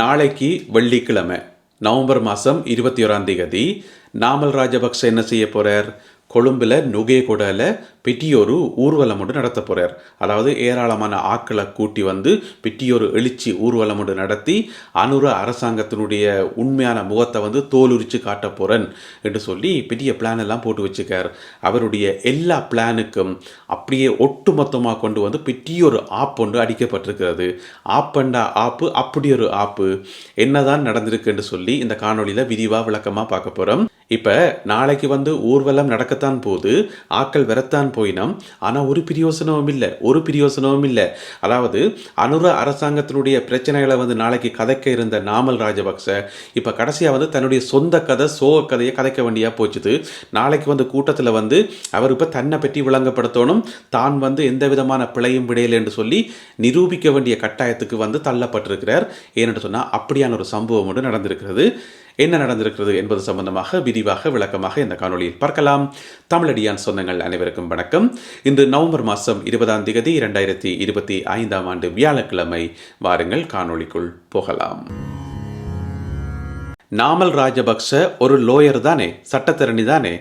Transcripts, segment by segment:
நாளைக்கு வெள்ளிக்கிழமை நவம்பர் மாதம் இருபத்தி ஓராம் தேதி நாமல் ராஜபக்ச என்ன செய்ய போறார்? கொழும்பில் நுகேகொடல பிட்டியொரு ஊர்வலம் ஒன்று நடத்த போறார். அதாவது ஏராளமான ஆக்களை கூட்டி வந்து பிட்டியொரு எழுச்சி ஊர்வலம் ஒன்று நடத்தி அனுர அரசாங்கத்தினுடைய உண்மையான முகத்தை வந்து தோலுரிச்சு காட்ட போறேன் என்று சொல்லி பெரிய பிளான் எல்லாம் போட்டு வச்சுக்கார் அவருடைய எல்லா பிளானுக்கும் அப்படியே ஒட்டுமொத்தமாக கொண்டு வந்து பெட்டியொரு ஆப் ஒன்று அடிக்கப்பட்டிருக்கிறது. ஆப்பண்டா ஆப்பு அப்படி ஒரு ஆப்பு. என்னதான் நடந்திருக்குன்னு சொல்லி இந்த காணொளியில் விரிவாக விளக்கமாக பார்க்க போகிறோம் இப்போ நாளைக்கு வந்து ஊர்வலம் நடக்கத்தான் போது ஆக்கள் வரத்தான் போயினோம். ஆனால் ஒரு பிரியோசனமும் இல்லை ஒரு பிரியோசனமும் இல்லை. அதாவது அனுர அரசாங்கத்தினுடைய பிரச்சனைகளை வந்து நாளைக்கு கதைக்க இருந்த நாமல் ராஜபக்ச இப்போ கடைசியாக வந்து தன்னுடைய சொந்த கதை சோக கதையை கதைக்க வேண்டியா போச்சுது. நாளைக்கு வந்து கூட்டத்தில் வந்து அவர் இப்போ தன்னை பற்றி விளங்கப்படுத்தணும். தான் வந்து எந்த விதமான பிழையும் விடையில் என்று சொல்லி நிரூபிக்க வேண்டிய கட்டாயத்துக்கு வந்து தள்ளப்பட்டிருக்கிறார். ஏனென்று சொன்னால் அப்படியான ஒரு சம்பவம் ஒன்று நடந்திருக்கிறது. என்ன நடந்திருக்கிறது என்பது சம்பந்தமாக விரிவாக விளக்கமாக இந்த காணொளியில் பார்க்கலாம். தமிழடியான் சொந்தங்கள் அனைவருக்கும் வணக்கம். இன்று நவம்பர் மாதம் இருபதாம் தேதி இரண்டாயிரத்தி இருபத்தி ஐந்தாம் ஆண்டு வியாழக்கிழமை. வாருங்கள் காணொளிக்குள் போகலாம். நாமல் ராஜபக்ச ஒரு லோயர் தானே சட்டத்திறனி தானே?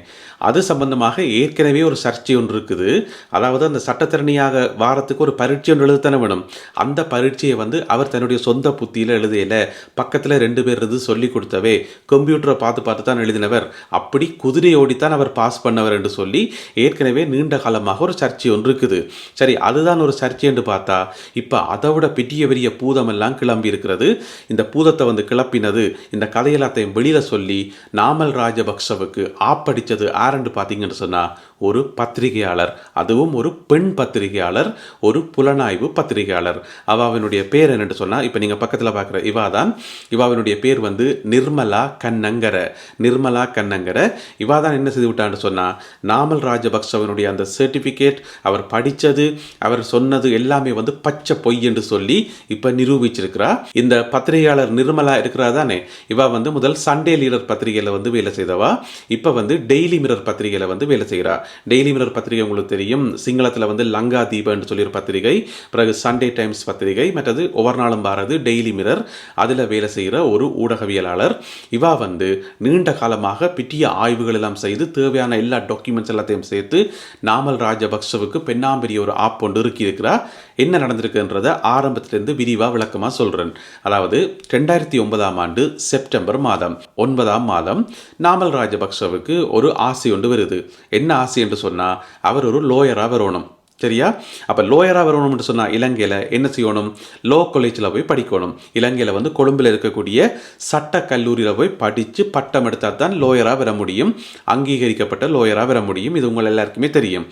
அது சம்பந்தமாக ஏற்கனவே ஒரு சர்ச்சை ஒன்று இருக்குது. அதாவது அந்த சட்டத்தரணியாக வாரத்துக்கு ஒரு பரீட்சை ஒன்று எழுதத்தானே வேணும். அந்த பரீட்சையை வந்து அவர் தன்னுடைய சொந்த புத்தியில் எழுதையில பக்கத்தில் ரெண்டு பேர் இருந்து சொல்லி கொடுத்தவே கம்ப்யூட்டரை பார்த்து பார்த்து தான் எழுதினவர். அப்படி குதிரை ஓடித்தான் அவர் பாஸ் பண்ணவர் என்று சொல்லி ஏற்கனவே நீண்ட காலமாக ஒரு சர்ச்சை ஒன்று இருக்குது. சரி அதுதான் ஒரு சர்ச்சை என்று பார்த்தா இப்போ அதை விட பெரிய பெரிய பூதமெல்லாம் கிளம்பி இருக்கிறது. இந்த பூதத்தை வந்து கிளப்பினது இந்த கதையெல்லாத்தையும் வெளியில் சொல்லி நாமல் ராஜபக்சவுக்கு ஆப்படித்தது ஆரண்டு பார்த்தீங்கன்னு சொன்னால் ஒரு பத்திரிகையாளர் அதுவும் ஒரு பெண் பத்திரிகையாளர் ஒரு புலனாய்வு பத்திரிகையாளர். அவாவினுடைய பேர் என்னென்னு சொன்னால் இப்போ நீங்கள் பக்கத்தில் பார்க்குற இவா தான் இவாவினுடைய பேர் வந்து நிர்மலா கண்ணங்கர நிர்மலா கண்ணங்கர. இவா தான் என்ன செய்து விட்டான்னு சொன்னால் நாமல் ராஜபக்சவனுடைய அந்த சர்டிஃபிகேட் அவர் படித்தது அவர் சொன்னது எல்லாமே வந்து பச்சை பொய் என்று சொல்லி இப்போ நிரூபிச்சிருக்கிறா. இந்த பத்திரிகையாளர் நிர்மலா இருக்கிறா தானே இவா வந்து முதல் சண்டே லீடர் பத்திரிகையில் வந்து வேலை செய்தவா இப்போ வந்து டெய்லி மிரர் பத்திரிகையில் வந்து வேலை செய்கிறா. டெய்லி மிரர் பத்திரிகை உங்களுக்கு தெரியும். சிங்களத்தில் வந்து லங்கா தீபன்னு சொல்லி ஒரு பத்திரிகை. பிறகு சண்டே டைம்ஸ் பத்திரிகை. மற்றது ஒவ்வொரு நாளும் பாரது டெய்லி மிரர் அதில் வேலை செய்கிற ஒரு ஊடகவியலாளர். இவா வந்து நீண்ட காலமாக பிட்டிய ஆய்வுகள் எல்லாம் செய்து தேவையான எல்லா டாக்குமெண்ட்ஸ் எல்லாத்தையும் சேர்த்து நாமல் ராஜபக்சவுக்கு பெண்ணாம்பெரிய ஒரு ஆப் ஒன்று இருக்கி இருக்கிறா என்ன நடந்திருக்குன்றதை ஆரம்பத்திலிருந்து விரிவாக விளக்கமாக சொல்கிறேன் அதாவது ரெண்டாயிரத்தி ஒன்பதாம் ஆண்டு செப்டம்பர் மாதம் ஒன்பதாம் மாதம் நாமல் ராஜபக்சவுக்கு ஒரு ஆசை ஒன்று வருது. என்ன ஆசை? என்று சொன்னால் அவர் ஒரு லோயராக வரணும். சரியா அப்போ லோயராக வரணும்னு சொன்னால் இலங்கையில் என்ன செய்யணும்? லோ காலேஜில் போய் படிக்கணும். இலங்கையில் வந்து கொழும்பில் இருக்கக்கூடிய சட்ட கல்லூரியில் போய் படித்து பட்டம் எடுத்தால் தான் லோயராக வர முடியும். அங்கீகரிக்கப்பட்ட லோயராக வர முடியும். இது உங்கள் எல்லாருக்குமே தெரியும்.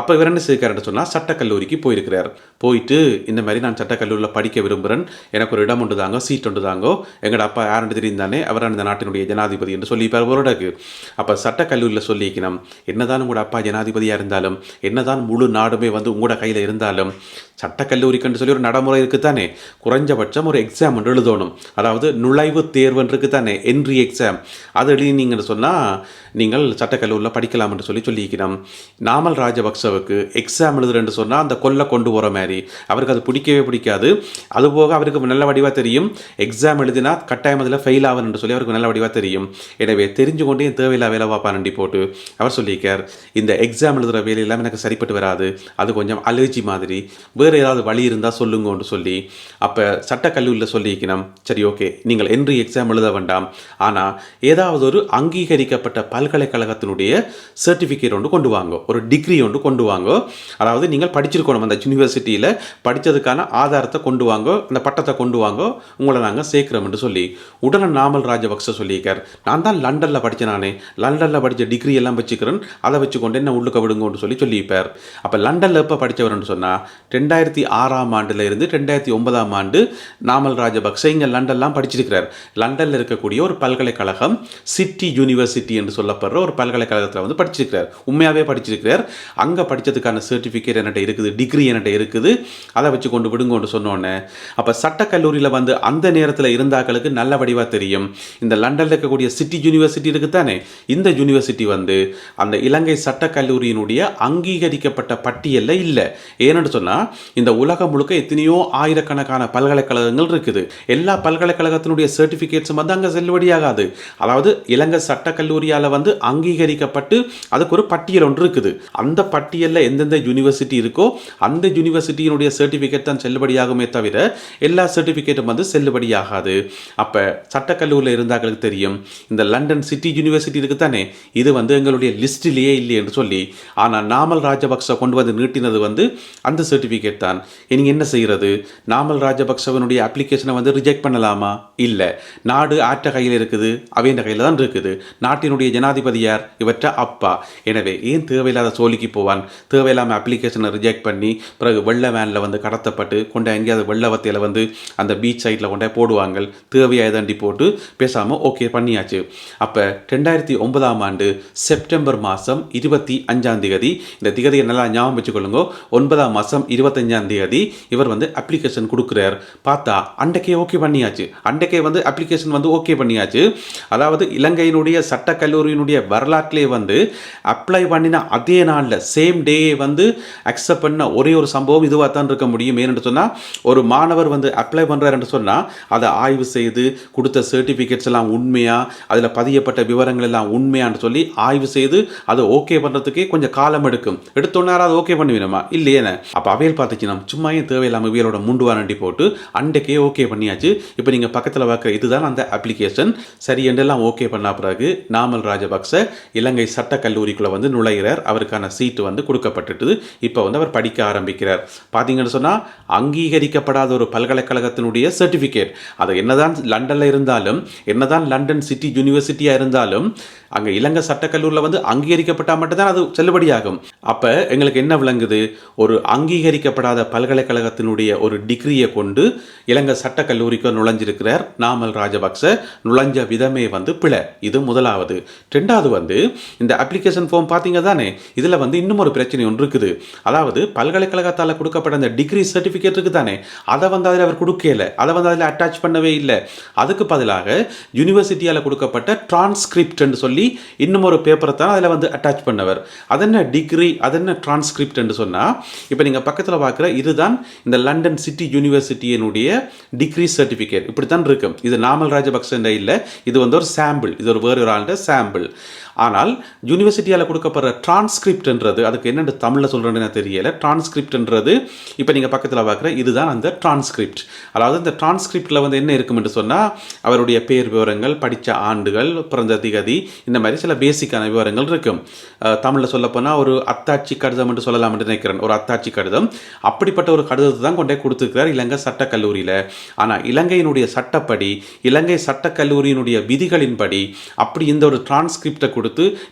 அப்போ இவர் என்ன செய்கிறாருன்னு சொன்னால் சட்டக்கல்லூரிக்கு போயிருக்கிறார். போயிட்டு இந்த மாதிரி நான் சட்டக்கல்லூரியில் படிக்க விரும்புகிறேன் எனக்கு ஒரு இடம் உண்டுதாங்க சீட் உண்டு தாங்கோ எங்களோட அப்பா யாருன்னு தெரிந்தானே அவர் அந்த நாட்டினுடைய ஜனாதிபதி என்று சொல்லிப்பார் ஒருடக்கு அப்போ சட்டக்கல்லூரியில் சொல்லிக்கணும். என்னதான் உங்களோட அப்பா ஜனாதிபதியாக இருந்தாலும் என்னதான் முழு நாடுமே வந்து உங்களோட கையில் இருந்தாலும் சட்டக்கல்லூரிக்குன்னு சொல்லி ஒரு நடைமுறை இருக்குது தானே குறைஞ்சபட்சம் ஒரு எக்ஸாம் ஒன்று எழுதணும். அதாவது நுழைவு தேர்வுன்னு தானே என்ட்ரி எக்ஸாம் அது எழுதினீங்கன்னு சொன்னால் நீங்கள் சட்டக்கல்லூரியில் படிக்கலாம் என்று சொல்லி சொல்லியிருக்கிறோம். நாமல் ராஜபக்சவுக்கு எக்ஸாம் எழுதுறேன்னு சொன்னால் அந்த கொல்லை கொண்டு போகிற மாதிரி. அவருக்கு அது பிடிக்கவே பிடிக்காது. அதுபோக அவருக்கு நல்ல வடிவாக தெரியும். எக்ஸாம் எழுதினா கட்டாயம் அதில் ஃபெயில் ஆகணும்னு சொல்லி அவருக்கு நல்ல வடிவாக தெரியும். எனவே தெரிஞ்சு கொண்டே என் தேவையில்லா வேலை வாப்பா நண்டி போட்டு அவர் சொல்லியிருக்கார். இந்த எக்ஸாம் எழுதுகிற வேலையெல்லாம் எனக்கு சரிப்பட்டு வராது. அது கொஞ்சம் அலர்ஜி மாதிரி. வேறு ஏதாவது வழி இருந்தால் சொல்லுங்கன்னு சொல்லி அப்போ சட்டக்கல்லூரியில் சொல்லிக்கணும் சரி ஓகே. நீங்கள் என்று எக்ஸாம் எழுத வேண்டாம். ஆனால் ஏதாவது ஒரு அங்கீகரிக்கப்பட்ட பல்கலைக்கழகத்தினுடைய சர்டிஃபிகேட் ஒன்று கொண்டு வாங்க. ஒரு டிகிரி ஒன்று கொண்டு வாங்க. அதாவது நீங்கள் படிச்சிருக்கணும். அந்த யூனிவர்சிட்டியில் படித்ததுக்கான ஆதாரத்தை கொண்டு வாங்க. அந்த பட்டத்தை கொண்டு வாங்க. உங்களை நாங்கள் சேர்க்குறோம்னு சொல்லி உடனே நாமல் ராஜபக்ச சொல்லியிருக்கார். நான் தான் லண்டனில் படித்தேன் நானே. லண்டனில் படித்த டிகிரி எல்லாம் வச்சுக்கிறேன். அதை வச்சுக்கொண்டு என்ன உள்ளுக்க விடுங்கன்னு சொல்லி சொல்லியிருப்பார். அப்போ லண்டனில் எப்போ படித்தவர்னு சொன்னால் ரெண்டாயிரத்தி ரெண்டாயிரத்தி ஆறாம் ஆண்டில் இருந்து ரெண்டாயிரத்தி ஒன்பதாம் ஆண்டு நாமல் ராஜபக்ச இங்கே லண்டன்லாம் படிச்சிருக்கிறார். லண்டனில் இருக்கக்கூடிய ஒரு பல்கலைக்கழகம் சிட்டி யூனிவர்சிட்டி என்று சொல்லப்படுற ஒரு பல்கலைக்கழகத்தில் வந்து படிச்சிருக்கிறார். உண்மையாகவே படிச்சிருக்கிறார். அங்கே படித்ததுக்கான சர்டிஃபிகேட் என்கிட்ட இருக்குது டிகிரி என்கிட்ட இருக்குது அதை வச்சு கொண்டு விடுங்கன்னு சொன்னோன்னே அப்போ சட்டக்கல்லூரியில் வந்து அந்த நேரத்தில் இருந்தாக்களுக்கு நல்ல வடிவாக தெரியும். இந்த லண்டனில் இருக்கக்கூடிய சிட்டி யூனிவர்சிட்டி இருக்குதானே? இந்த யூனிவர்சிட்டி வந்து அந்த இலங்கை சட்டக்கல்லூரியினுடைய அங்கீகரிக்கப்பட்ட பட்டியலில் இல்லை. ஏன்னு சொன்னால் இந்த உலகம் முழுக்க எத்தனையோ ஆயிரக்கணக்கான பல்கலைக்கழகங்கள் இருக்குது. எல்லா பல்கலைக்கழகத்தினுடைய சர்டிஃபிகேட்ஸும் வந்து அங்கே செல்லுபடியாகாது. அதாவது இலங்கை சட்டக்கல்லூரியால் வந்து அங்கீகரிக்கப்பட்டு அதுக்கு ஒரு பட்டியல் ஒன்று இருக்குது. அந்த பட்டியலில் எந்தெந்த யூனிவர்சிட்டி இருக்கோ அந்த யூனிவர்சிட்டியினுடைய சர்டிஃபிகேட் தான் செல்லுபடியாகுமே தவிர எல்லா சர்டிஃபிகேட்டும் வந்து செல்லுபடியாகாது. அப்போ சட்டக்கல்லூரியில் இருந்தாங்களுக்கு தெரியும் இந்த லண்டன் சிட்டி யூனிவர்சிட்டி இருக்கு தானே இது வந்து எங்களுடைய லிஸ்டிலேயே இல்லை என்று சொல்லி ஆனால் நாமல் ராஜபக்ச கொண்டு வந்து நீட்டினது வந்து அந்த சர்டிஃபிகேட் கேட்டான். இனி என்ன செய்கிறது? நாமல் ராஜபக்சவனுடைய அப்ளிகேஷனை வந்து ரிஜெக்ட் பண்ணலாமா? இல்லை. நாடு ஆற்ற கையில் இருக்குது. அவையின் கையில் தான் இருக்குது. நாட்டினுடைய ஜனாதிபதி யார்? இவற்ற அப்பா. எனவே ஏன் தேவையில்லாத சோழிக்கு போவான்? தேவையில்லாமல் அப்ளிகேஷனை ரிஜெக்ட் பண்ணி பிறகு வெள்ள வேனில் வந்து கடத்தப்பட்டு கொண்டா எங்கேயாவது வெள்ளவத்தையில் வந்து அந்த பீச் சைட்டில் கொண்டா போடுவாங்க தேவையாக தண்டி போட்டு பேசாமல் ஓகே பண்ணியாச்சு. அப்போ ரெண்டாயிரத்தி ஒன்பதாம் ஆண்டு செப்டம்பர் மாதம் இருபத்தி அஞ்சாம் தேதி இந்த திகதியை நல்லா ஞாபகம் வச்சுக்கொள்ளுங்க. ஒன்பதாம் மாதம் இருபத்தி இருபத்தஞ்சாம் தேதி இவர் வந்து அப்ளிகேஷன் கொடுக்குறார். பார்த்தா அன்றைக்கே ஓகே பண்ணியாச்சு. அன்றைக்கே வந்து அப்ளிகேஷன் வந்து ஓகே பண்ணியாச்சு. அதாவது இலங்கையினுடைய சட்ட கல்லூரியினுடைய வரலாற்றிலே வந்து அப்ளை பண்ணின அதே நாளில் சேம் டே வந்து அக்செப்ட் பண்ண ஒரே ஒரு சம்பவம் இதுவாக தான் இருக்க முடியும். ஏன்னு சொன்னால் ஒரு மாணவர் வந்து அப்ளை பண்ணுறாருன்னு சொன்னால் அதை ஆய்வு செய்து கொடுத்த சர்டிஃபிகேட்ஸ் எல்லாம் உண்மையா அதில் பதியப்பட்ட விவரங்கள் எல்லாம் உண்மையான்னு சொல்லி ஆய்வு செய்து அதை ஓகே பண்ணுறதுக்கே கொஞ்சம் காலம் எடுக்கும். எடுத்தோன்னாரா அதை ஓகே பண்ணுவீனமா? இல்லையேனே அப்போ அவையல் பார்த்துச்சுன்னா சும்மா ஏன் தேவையில்லாமல் வீரோட முண்டு வாரண்டி போட்டு அண்டைக்கே ஓகே பண்ணியாச்சு. இப்போ நீங்கள் பக்கத்தில் பார்க்குற இதுதான் அந்த அப்ளிகேஷன் சரி என்றெல்லாம் ஓகே பண்ண பிறகு நாமல் ராஜபக்ச இலங்கை சட்ட கல்லூரிக்குள்ளே வந்து நுழைகிறார் அவருக்கான சீட்டு வந்து கொடுக்கப்பட்டுட்டு இப்போ வந்து அவர் படிக்க ஆரம்பிக்கிறார். பார்த்தீங்கன்னு சொன்னால் அங்கீகரிக்கப்படாத ஒரு பல்கலைக்கழகத்தினுடைய சர்டிஃபிகேட் அது என்னதான் லண்டனில் இருந்தாலும் என்னதான் லண்டன் சிட்டி யூனிவர்சிட்டியாக இருந்தாலும் அங்கே இலங்கை சட்டக்கல்லூரியில் வந்து அங்கீகரிக்கப்பட்டால் மட்டும்தான் அது செல்லுபடியாகும். அப்போ எங்களுக்கு என்ன விளங்குது? ஒரு அங்கீகரிக்கப்படாத பல்கலைக்கழகத்தினுடைய ஒரு டிகிரியை கொண்டு இலங்கை சட்டக்கல்லூரிக்கு நுழைஞ்சிருக்கிறார் நாமல் ராஜபக்ச. நுழைஞ்ச விதமே வந்து பிழை. இது முதலாவது. ரெண்டாவது வந்து இந்த அப்ளிகேஷன் ஃபார்ம் பார்த்தீங்க தானே இதில் வந்து இன்னும் ஒரு பிரச்சனை ஒன்று இருக்குது. அதாவது பல்கலைக்கழகத்தால் கொடுக்கப்பட்ட அந்த டிகிரி சர்டிஃபிகேட் இருக்குது தானே அதை வந்து அதில் அவர் கொடுக்கல. அதை வந்து அதில் அட்டாச் பண்ணவே இல்லை. அதுக்கு பதிலாக யூனிவர்சிட்டியால் கொடுக்கப்பட்ட டிரான்ஸ்கிரிப்ட்னு சொல்லி இன்னும் ஒரு பேப்பரை தான் அதில் வந்து அட்டாச் பண்ணவர். அதென்ன டிகிரி அதென்ன டிரான்ஸ்கிரிப்ட்னு சொன்னால் இப்போ நீங்கள் பக்கத்தில் பார்க்குற இதுதான் இந்த லண்டன் சிட்டி யூனிவர்சிட்டியினுடைய டிகிரி சர்டிஃபிகேட் இப்படி தான் இருக்கும் இது நாமல் ராஜபக்சண்ட இல்லை இது வந்து ஒரு சாம்பிள் இது ஒரு வேறு ஒரு ஆள்கிட்ட சாம்பிள் ஆனால் யூனிவர்சிட்டியால் கொடுக்கப்படுற டிரான்ஸ்கிரிப்ட்ன்றது அதுக்கு என்னென்னு தமிழில் சொல்கிறேன்னு தெரியல. டிரான்ஸ்கிரிப்ட்ன்றது இப்போ நீங்கள் பக்கத்தில் பார்க்குற இதுதான் அந்த டிரான்ஸ்கிரிப்ட் அதாவது இந்த டிரான்ஸ்கிரிப்டில் வந்து என்ன இருக்கும்னு சொன்னால் அவருடைய பேர் விவரங்கள் படித்த ஆண்டுகள் பிறந்த திகதி இந்த மாதிரி சில பேசிக்கான விவரங்கள் இருக்கும். தமிழில் சொல்லப்போனால் ஒரு அத்தாட்சி கடிதம் என்று சொல்லலாம் என்று நினைக்கிறேன். ஒரு அத்தாட்சி கடிதம். அப்படிப்பட்ட ஒரு கடிதத்தை தான் கொண்டே கொடுத்துருக்கிறார் இலங்கை சட்டக்கல்லூரியில். ஆனால் இலங்கையினுடைய சட்டப்படி இலங்கை சட்டக்கல்லூரியினுடைய விதிகளின்படி அப்படி இந்த ஒரு டிரான்ஸ்கிரிப்டை கொடுத்து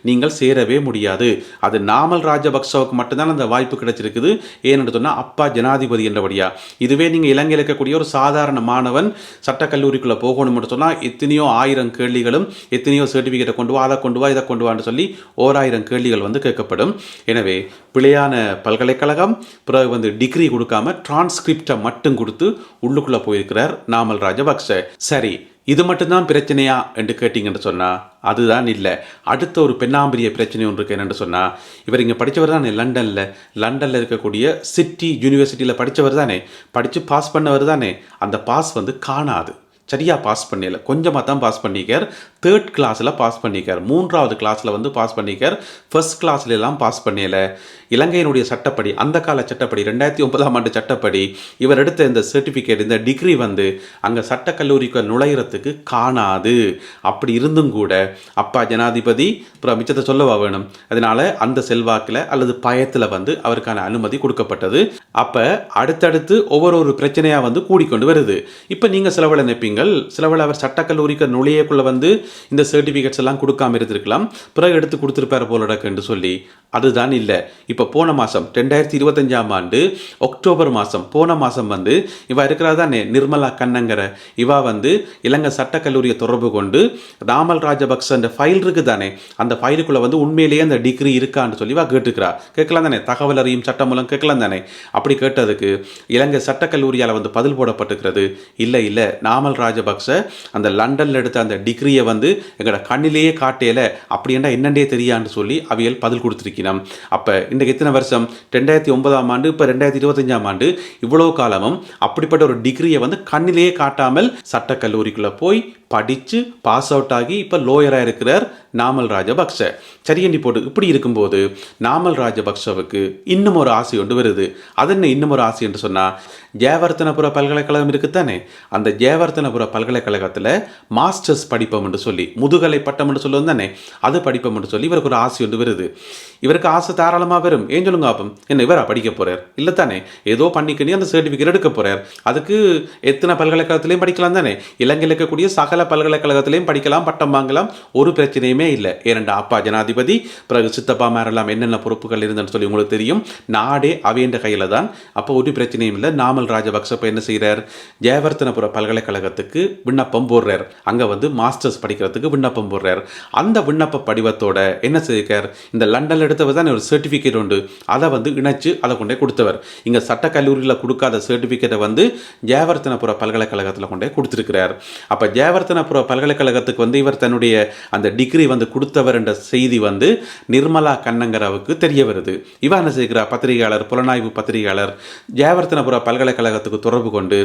நீங்கள் சேரவே முடியாது. அது நாமல் ராஜபக்சவுக்கு மட்டும்தான் அந்த வாய்ப்பு கிடைச்சிருக்குது. ஏன்னு சொன்னால் அப்பா ஜனாதிபதி என்றபடியா. இதுவே நீங்கள் இலங்கையில் இருக்கக்கூடிய ஒரு சாதாரண மாணவன் சட்டக்கல்லூரிக்குள்ளே போகணும்னு சொன்னால் எத்தனையோ ஆயிரம் கேள்விகளும் எத்தனையோ சர்டிஃபிகேட்டை கொண்டு வா அதை கொண்டு வா இதை கொண்டு வான்னு சொல்லி ஓராயிரம் கேள்விகள் வந்து கேட்கப்படும். எனவே பிழையான பல்கலைக்கழகம் பிறகு வந்து டிகிரி கொடுக்காம டிரான்ஸ்கிரிப்டை மட்டும் கொடுத்து உள்ளுக்குள்ளே போயிருக்கிறார் நாமல் ராஜபக்ச சரி இது மட்டும்தான் பிரச்சனையா? என்று கேட்டிங்கன்னு சொன்னால் அதுதான் இல்லை. அடுத்த ஒரு பெண்ணாம்பரிய பிரச்சனை ஒன்று இருக்கு என்னென்னு சொன்னால் இவர் இங்கே படித்தவர் தானே லண்டனில். லண்டனில் இருக்கக்கூடிய சிட்டி யூனிவர்சிட்டியில் படித்தவர் தானே. படித்து பாஸ் பண்ணவர் தானே. அந்த பாஸ் வந்து காணாது. சரியாக பாஸ் பண்ணல. கொஞ்சமாக தான் பாஸ் பண்ணிக்கார் தேர்ட் கிளாஸில் பாஸ் பண்ணிக்கார் மூன்றாவது கிளாஸில் வந்து பாஸ் பண்ணிக்கார் ஃபர்ஸ்ட் கிளாஸ்லாம் பாஸ் பண்ணல. இலங்கையினுடைய சட்டப்படி அந்த கால சட்டப்படி ரெண்டாயிரத்தி ஒன்பதாம் ஆண்டு சட்டப்படி இவர் எடுத்த இந்த சர்டிஃபிகேட் இந்த டிகிரி வந்து அங்கே சட்டக்கல்லூரிக்கு நுழையிறதுக்கு காணாது. அப்படி இருந்தும் கூட அப்பா ஜனாதிபதி அப்புறம் மிச்சத்தை சொல்லவா வேணும்? அதனால அந்த செல்வாக்கில் அல்லது பயத்தில் வந்து அவருக்கான அனுமதி கொடுக்கப்பட்டது. அப்போ அடுத்தடுத்து ஒவ்வொரு ஒரு பிரச்சனையாக வந்து கூடிக்கொண்டு வருது. இப்போ நீங்கள் சிலவளை நினைப்பீங்கள். சிலவளை அவர் சட்டக்கல்லூரிக்கு நுழையக்குள்ளே வந்து இந்த சர்டிஃபிகேட்ஸ் எல்லாம் கொடுக்காம இருந்திருக்கலாம். பிறகு எடுத்து கொடுத்துருப்பாரு போல என்று சொல்லி. அதுதான் இல்லை. இப்போ போன மாதம் ரெண்டாயிரத்தி இருபத்தஞ்சாம் ஆண்டு அக்டோபர் மாதம் போன மாதம் வந்து இவ இருக்கிறா தானே நிர்மலா கண்ணங்கிற இவா வந்து இலங்கை சட்டக்கல்லூரியை தொடர்பு கொண்டு ராமல் ராஜபக்சன்ற ஃபைல் இருக்குது தானே அந்த ஃபைலுக்குள்ள வந்து உண்மையிலேயே அந்த டிகிரி இருக்கான்னு சொல்லி இவா கேட்டுக்கிறா கேட்கலாம் தானே தகவல் அறியும் சட்டம் மூலம் கேட்கலாம் தானே. அப்படி கேட்டதுக்கு இலங்கை சட்டக்கல்லூரியால் வந்து பதில் போடப்பட்டிருக்கிறது. இல்லை இல்லை நாமல் ராஜபக்ச அந்த லண்டனில் எடுத்த அந்த டிகிரியை வந்து எங்களோட கண்ணிலேயே காட்டேல அப்படின்னா என்னண்டே தெரியான்னு சொல்லி அவியல் பதில் கொடுத்துருக்கணும் அப்போ இன்றைக்கு எத்தனை வருஷம்? ரெண்டாயிரத்தி ஒன்பதாம் ஆண்டு இப்போ ரெண்டாயிரத்தி இருபத்தஞ்சாம் ஆண்டு. இவ்வளோ காலமும் அப்படிப்பட்ட ஒரு டிகிரியை வந்து கண்ணிலேயே காட்டாமல் சட்டக்கல்லூரிக்குள்ளே போய் படித்து பாஸ் அவுட் ஆகி இப்போ லோயராக இருக்கிறார். நாமல் ராஜபக்ச. சரியண்டி போட்டு இப்படி இருக்கும்போது நாமல் ராஜபக்சவுக்கு இன்னும் ஒரு ஆசை ஒன்று வருது. அது என்ன இன்னும் ஒரு ஆசை என்று சொன்னால் ஜெயவர்த்தனபுர பல்கலைக்கழகம் இருக்குத்தானே? அந்த ஜெயவர்த்தனபுர பல்கலைக்கழகத்தில் மாஸ்டர்ஸ் படிப்போம் என்று சொல்லி முதுகலை பட்டம் என்று சொல்லுவோம் தானே? அது படிப்போம் என்று சொல்லி இவருக்கு ஒரு ஆசை ஒன்று வருது. இவருக்கு ஆசை தாராளமாக வரும். ஏன் சொல்லுங்க ஆப்பம் என்ன இவரா படிக்க போகிறார் இல்லை தானே? ஏதோ பண்ணிக்கணி அந்த சர்டிஃபிகேட் எடுக்க போகிறார் அதுக்கு எத்தனை பல்கலைக்கழகத்திலையும் படிக்கலாம் தானே? இலங்கையில் இருக்கக்கூடிய சகல பல்கலைக்கழகத்திலையும் படிக்கலாம் பட்டம் வாங்கலாம். ஒரு பிரச்சனையும் இல்லை. ஏனென்ற அப்பா ஜனாதிபதி பிறகு சித்தப்பா மேரெல்லாம் என்னென்ன பொறுப்புகள் இருந்தன்னு சொல்லி உங்களுக்கு தெரியும். நாடே அவையன்ற கையில் தான். அப்போ ஒரு பிரச்சனையும் இல்லை. நாமல் ராஜபக்ச இப்போ என்ன செய்கிறார் ஜெயவர்த்தனபுர பல்கலைக்கழகத்துக்கு விண்ணப்பம் போடுறார். அங்கே வந்து மாஸ்டர்ஸ் படிக்கிறதுக்கு விண்ணப்பம் போடுறார். அந்த விண்ணப்ப படிவத்தோட என்ன செய்கிறார் இந்த லண்டனில் எடுத்தவர் தான் ஒரு சர்டிஃபிகேட் உண்டு. அதை வந்து இணைச்சு அதை கொண்டே கொடுத்தவர். இங்கே சட்டக்கல்லூரியில் கொடுக்காத சர்டிஃபிகேட்டை வந்து ஜெயவர்த்தனபுர பல்கலைக்கழகத்தில் கொண்டே கொடுத்துருக்கிறார். அப்போ ஜெயவர்த்தனபுர பல்கலைக்கழகத்துக்கு வந்து இவர் தன்னுடைய அந்த டிகிரி வந்து கொடுத்தவர் என்ற செய்தி வந்து நிர்மலா கண்ணங்கராவுக்கு தெரிய வருது. இவ என்ன பத்திரிகையாளர் புலனாய்வு பத்திரிகையாளர் ஜெயவர்த்தனபுர பல்கலைக்கழகத்துக்கு தொடர்பு கொண்டு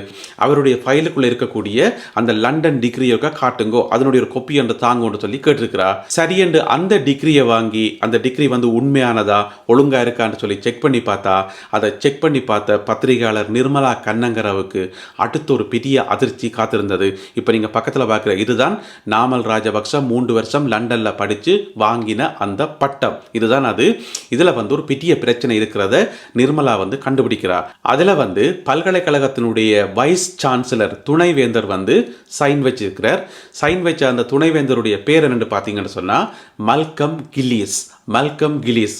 அவருடைய ஃபைலுக்குள்ள இருக்கக்கூடிய அந்த லண்டன் டிகிரியோக்க காட்டுங்கோ அதனுடைய ஒரு கொப்பி என்று தாங்கோன்னு சொல்லி கேட்டிருக்கிறா. சரி என்று அந்த டிகிரியை வாங்கி அந்த டிகிரி வந்து உண்மையானதா ஒழுங்கா இருக்கான்னு சொல்லி செக் பண்ணி பார்த்தா அதை செக் பண்ணி பார்த்த பத்திரிகையாளர் நிர்மலா கண்ணங்கராவுக்கு அடுத்த ஒரு பெரிய அதிர்ச்சி காத்திருந்தது. இப்போ நீங்க பக்கத்தில் பார்க்குற இதுதான் நாமல் ராஜபக்ச மூன்று வருஷம் லண்டன் லண்டனில் படிச்சு வாங்கின அந்த பட்டம். இதுதான் அது. இதுல வந்து ஒரு பெரிய பிரச்சனை இருக்கிறத நிர்மலா வந்து கண்டுபிடிக்கிறார் அதுல வந்து பல்கலைக்கழகத்தினுடைய வைஸ் சான்சலர் துணைவேந்தர் வந்து சைன் வச்சிருக்கிறார். சைன் வச்ச அந்த துணைவேந்தருடைய பேர் என்னென்னு பார்த்தீங்கன்னு சொன்னா மல்கம் கில்லிஸ். Malcolm gillies.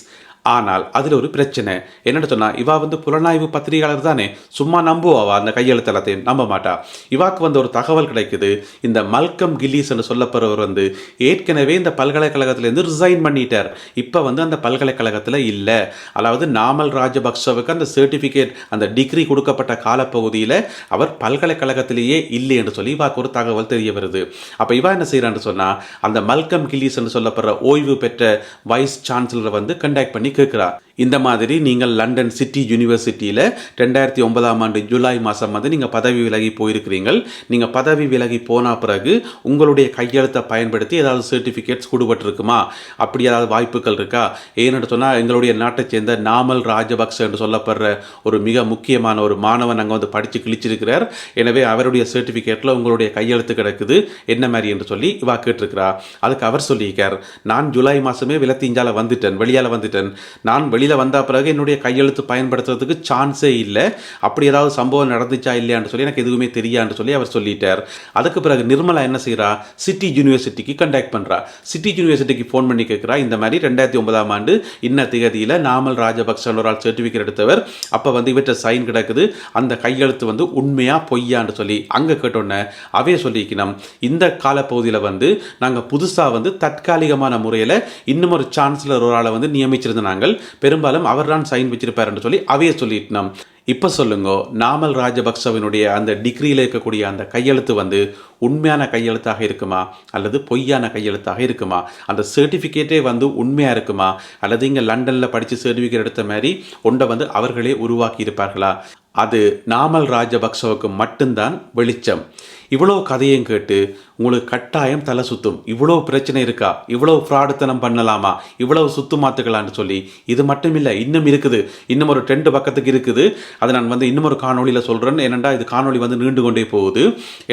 ஆனால் அதில் ஒரு பிரச்சனை. என்னென்னு சொன்னால் இவா வந்து புலனாய்வு பத்திரிகையாளர் தானே. சும்மா நம்புவாவா? அந்த கையெழுத்தலத்தையும் நம்ப மாட்டா. இவாக்கு வந்து ஒரு தகவல் கிடைக்குது. இந்த மல்கம் கில்லிஸ் என்று சொல்லப்படுறவர் வந்து ஏற்கனவே இந்த பல்கலைக்கழகத்திலேருந்து ரிசைன் பண்ணிட்டார். இப்போ வந்து அந்த பல்கலைக்கழகத்தில் இல்லை. அதாவது நாமல் ராஜபக்சவுக்கு அந்த சர்டிஃபிகேட் அந்த டிகிரி கொடுக்கப்பட்ட காலப்பகுதியில் அவர் பல்கலைக்கழகத்திலேயே இல்லை என்று சொல்லி இவாக்கு ஒரு தகவல் தெரிய வருது. அப்போ இவா என்ன செய்கிறான்னு சொன்னால் அந்த மல்கம் கில்லிஸ் என்று சொல்லப்படுற ஓய்வு பெற்ற வைஸ் சான்சலரை வந்து கண்டாக்ட் பண்ணி கேட்குறா இந்த மாதிரி நீங்கள் லண்டன் சிட்டி யூனிவர்சிட்டியில் ரெண்டாயிரத்தி ஒன்பதாம் ஆண்டு ஜூலை மாதம் வந்து நீங்கள் பதவி விலகி போயிருக்கிறீங்கள். நீங்கள் பதவி விலகி போன பிறகு உங்களுடைய கையெழுத்தை பயன்படுத்தி ஏதாவது சர்டிஃபிகேட்ஸ் கொடுபட்டிருக்குமா? அப்படி ஏதாவது வாய்ப்புகள் இருக்கா? ஏன்னு சொன்னால் எங்களுடைய நாட்டை சேர்ந்த நாமல் ராஜபக்ச என்று சொல்லப்படுற ஒரு மிக முக்கியமான ஒரு மாணவன் அங்கே வந்து படித்து கிழிச்சிருக்கிறார். எனவே அவருடைய சர்டிஃபிகேட்டில் உங்களுடைய கையெழுத்து கிடக்குது. என்ன மாதிரி என்று சொல்லி இவா கேட்டிருக்கிறா. அதுக்கு அவர் சொல்லியிருக்கார். நான் ஜூலை மாதமே விலத்தீஞ்சால வந்துட்டேன் வெளியால் வந்துட்டேன். நான் வெளி வெளியில் வந்த பிறகு என்னுடைய கையெழுத்து பயன்படுத்துறதுக்கு சான்ஸே இல்லை. அப்படி ஏதாவது சம்பவம் நடந்துச்சா இல்லையான்னு சொல்லி எனக்கு எதுவுமே தெரியான்னு சொல்லி அவர் சொல்லிட்டார். அதுக்கு பிறகு நிர்மலா என்ன செய்கிறா சிட்டி யூனிவர்சிட்டிக்கு கண்டாக்ட் பண்ணுறா சிட்டி யூனிவர்சிட்டிக்கு ஃபோன் பண்ணி கேட்குறா இந்த மாதிரி ரெண்டாயிரத்தி ஒன்பதாம் ஆண்டு இன்ன திகதியில் நாமல் ராஜபக்சன் ஒரு ஆள் சர்டிஃபிகேட் எடுத்தவர். அப்போ வந்து இவற்றை சைன் கிடக்குது. அந்த கையெழுத்து வந்து உண்மையாக பொய்யான்னு சொல்லி அங்கே கேட்டோன்னே அவைய சொல்லிக்கணும். இந்த காலப்பகுதியில் வந்து நாங்கள் புதுசாக வந்து தற்காலிகமான முறையில் இன்னும் ஒரு சான்சலர் ஒரு ஆளை வந்து நியமிச்சிருந்தாங்க நாங்கள். பெரும்பாலும் அவர் தான் சைன் வச்சிருப்பாருன்னு சொல்லி அவையே சொல்லிட்டோம் இப்போ சொல்லுங்க நாமல் ராஜபக்சவினுடைய அந்த டிகிரியில் இருக்கக்கூடிய அந்த கையெழுத்து வந்து உண்மையான கையெழுத்தாக இருக்குமா? அல்லது பொய்யான கையெழுத்தாக இருக்குமா? அந்த சர்டிஃபிகேட்டே வந்து உண்மையாக இருக்குமா? அல்லது இங்கே லண்டனில் படித்து சர்டிஃபிகேட் எடுத்த மாதிரி ஒன்றை வந்து அவர்களே உருவாக்கி இருப்பார்களா அது நாமல் ராஜபக்சவுக்கு மட்டும்தான் வெளிச்சம். இவ்வளோ கதையும் கேட்டு உங்களுக்கு கட்டாயம் தலை சுத்தும். இவ்வளோ பிரச்சனை இருக்கா? இவ்வளோ ஃப்ராடுத்தனம் பண்ணலாமா? இவ்வளோ சுத்து மாற்றுக்கலான்னு சொல்லி இது மட்டும் இல்லை இன்னும் இருக்குது. இன்னும் ஒரு ரெண்டு பக்கத்துக்கு இருக்குது. அதை நான் வந்து இன்னும் ஒரு காணொலியில் சொல்கிறேன் ஏனெண்டா இது காணொளி வந்து நீண்டு கொண்டே போகுது.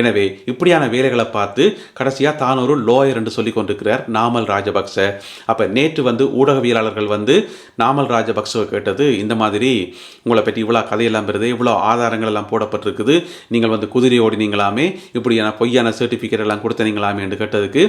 எனவே இப்படியான வேலைகளை பார்த்து கடைசியாக தான் ஒரு லோயர் என்று சொல்லி கொண்டிருக்கிறார் நாமல் ராஜபக்ச. அப்போ நேற்று வந்து ஊடகவியலாளர்கள் வந்து நாமல் ராஜபக்சவை கேட்டது இந்த மாதிரி உங்களை பற்றி இவ்வளோ கதையெல்லாம் வருது இவ்வளோ ஆதாரங்கள் எல்லாம் போடப்பட்டிருக்குது. நீங்கள் வந்து குதிரை ஓடினீங்களாமே இப்படியான பொய்யான சர்டிஃபிகேட் எல்லாம் கொடுத்தனீங்களாமே என்று கேட்டதுக்கு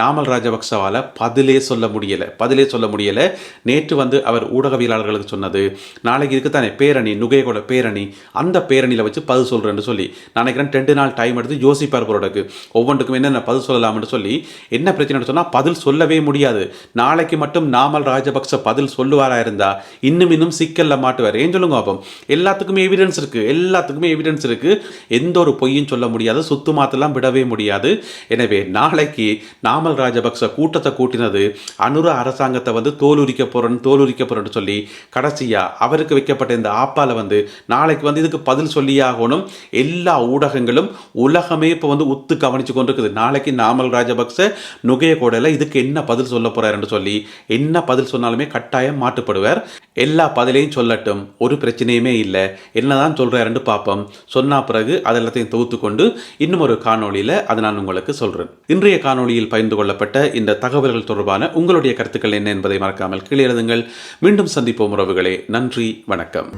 நாமல் ராஜபக்சவால் பதிலே சொல்ல முடியலை பதிலே சொல்ல முடியலை. நேற்று வந்து அவர் ஊடகவியலாளர்களுக்கு சொன்னது நாளைக்கு இருக்குத்தானே பேரணி நுகையகோட பேரணி அந்த பேரணியில் வச்சு பதில் சொல்கிறேன்னு சொல்லி. நான் நினைக்கிறேன் ரெண்டு நாள் டைம் எடுத்து யோசிப்பார் போறதுக்கு ஒவ்வொன்றுக்கும் என்னென்ன பதில் சொல்லலாம்னு சொல்லி என்ன பிரச்சனை சொன்னால் பதில் சொல்லவே முடியாது. நாளைக்கு மட்டும் நாமல் ராஜபக்ச பதில் சொல்லுவாரா இருந்தா இன்னும் இன்னும் சிக்கல்ல மாட்டுவார். ஏன் சொல்லுங்க அப்போ எல்லாத்துக்குமே எவிடன்ஸ் இருக்கு எல்லாத்துக்குமே எவிடன்ஸ் இருக்கு. எந்த ஒரு பொய்யும் சொல்ல முடியாது சுத்து மாத்தெல்லாம் விடவே முடியாது. எனவே நாளைக்கு நாமல் ராஜபக்ச கூட்டத்தை கூட்டினது அனுர அரசாங்கத்தை வந்து தோலுரிக்க போறேன்னு தோலுரிக்க போறேன்னு சொல்லி கடைசியா அவருக்கு வைக்கப்பட்ட இந்த ஆப்பால வந்து நாளைக்கு வந்து இதுக்கு பதில் சொல்லியே ஆகணும் எல்லா ஊடகங்களும் உலகமே இப்போ வந்து உத்து கவனிச்சு கொண்டிருக்குது. நாளைக்கு நாமல் ராஜபக்ச நுகைய கோடையில் இதுக்கு என்ன பதில் சொல்ல போறாருன்னு சொல்லி என்ன பதில் சொன்னாலுமே கட்டாயம் மாட்டுப்படுவார். எல்லா பதிலையும் சொல்லட்டும். ஒரு பிரச்சனையுமே இல்லை. என்னதான் சொல்றாருன்னு பார்ப்போம். சொன்னா பிறகு அதெல்லாத்தையும் தொகுத்து கொண்டு இன்னும் ஒரு காணொளியில் அதை நான் உங்களுக்கு சொல்றேன். இன்றைய காணொளியில் பகிர்ந்து கொள்ளப்பட்ட இந்த தகவல்கள் தொடர்பான உங்களுடைய கருத்துக்கள் என்ன என்பதை மறக்காமல் கீழே எழுதுங்கள். மீண்டும் சந்திப்போம் உறவுகளே. நன்றி வணக்கம்.